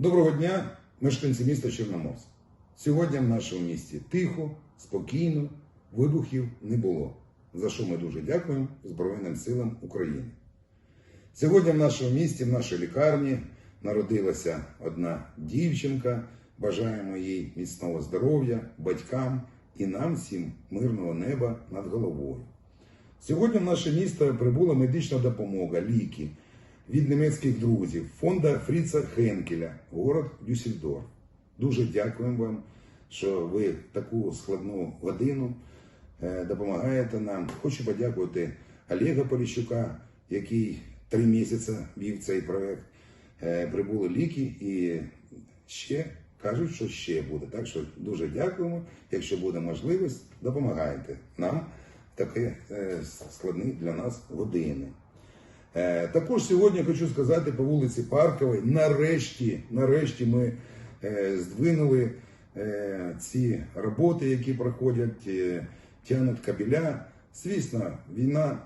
Доброго дня, мешканці міста Чорноморськ. Сьогодні в нашому місті тихо, спокійно, вибухів не було. За що ми дуже дякуємо Збройним силам України. Сьогодні в нашому місті, в нашій лікарні, народилася одна дівчинка. Бажаємо їй міцного здоров'я, батькам і нам всім мирного неба над головою. Сьогодні в наше місто прибула медична допомога, ліки від німецьких друзів, фонда Фріца Хенкеля, город Дюссельдорф. Дуже дякуємо вам, що ви таку складну годину е, допомагаєте нам. Хочу подякувати Олега Поліщука, який три місяці вів цей проект. Е, Прибули ліки і ще кажуть, що ще буде. Так що дуже дякуємо. Якщо буде можливість, допомагайте нам в такі е, складні для нас години. Е, Також сьогодні хочу сказати по вулиці Парковій. Нарешті, нарешті ми е, здвинули е, ці роботи, які проходять, тягнуть кабеля. Звісно, війна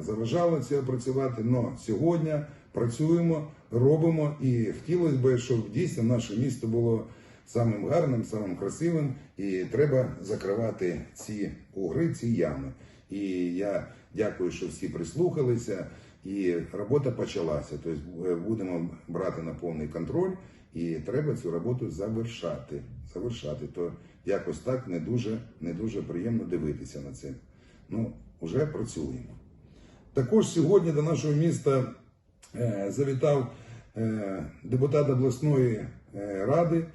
заважала це працювати, але сьогодні працюємо, робимо і хотілося б, щоб дійсно наше місто було самим гарним, самим красивим, і треба закривати ці угри, ці ями. І я дякую, що всі прислухалися, і робота почалася. Тобто е, будемо брати на повний контроль, і треба цю роботу завершати. Завершати. То якось так не дуже, не дуже приємно дивитися на це. Ну, вже працюємо. Також сьогодні до нашого міста е, завітав е, депутат обласної е, ради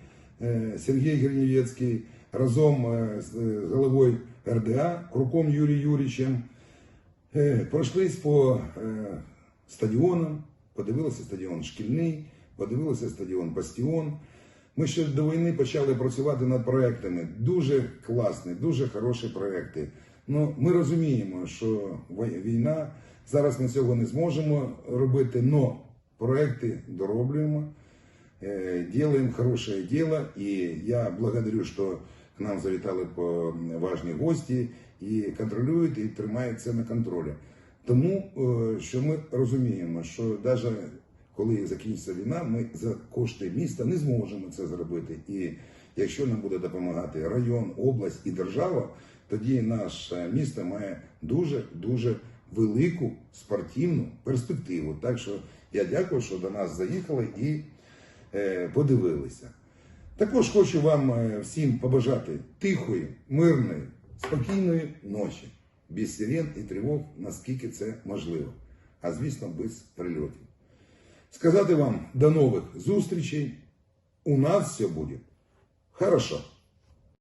Сергій Гернієцький разом з головою РДА Круком Юрієм Юрійовичем. Е, Пройшлись по е, стадіонам, подивилися стадіон шкільний, подивилися стадіон Бастіон. Ми ще до війни почали працювати над проектами. Дуже класні, дуже хороші проекти. Ну, ми розуміємо, що війна, зараз ми цього не зможемо робити, але проекти дороблюємо, э, делаем хорошее дело. И я благодарю, что к нам завітали важні гості і контролюють, і тримають це на контролі. Тому е, що ми розуміємо, що навіть коли закінчиться війна, ми за кошти міста не зможемо це зробити. І якщо нам буде допомагати район, область і держава, тоді наше місто має дуже дуже велику спортивну перспективу. Так що я дякую, що до нас заїхали і е, подивилися. Також хочу вам е, всім побажати тихої, мирної, спокійної ночі, без сирен і тривог, наскільки це можливо, а звісно, без прильотів. Сказати вам до нових зустрічей. У нас все буде хорошо.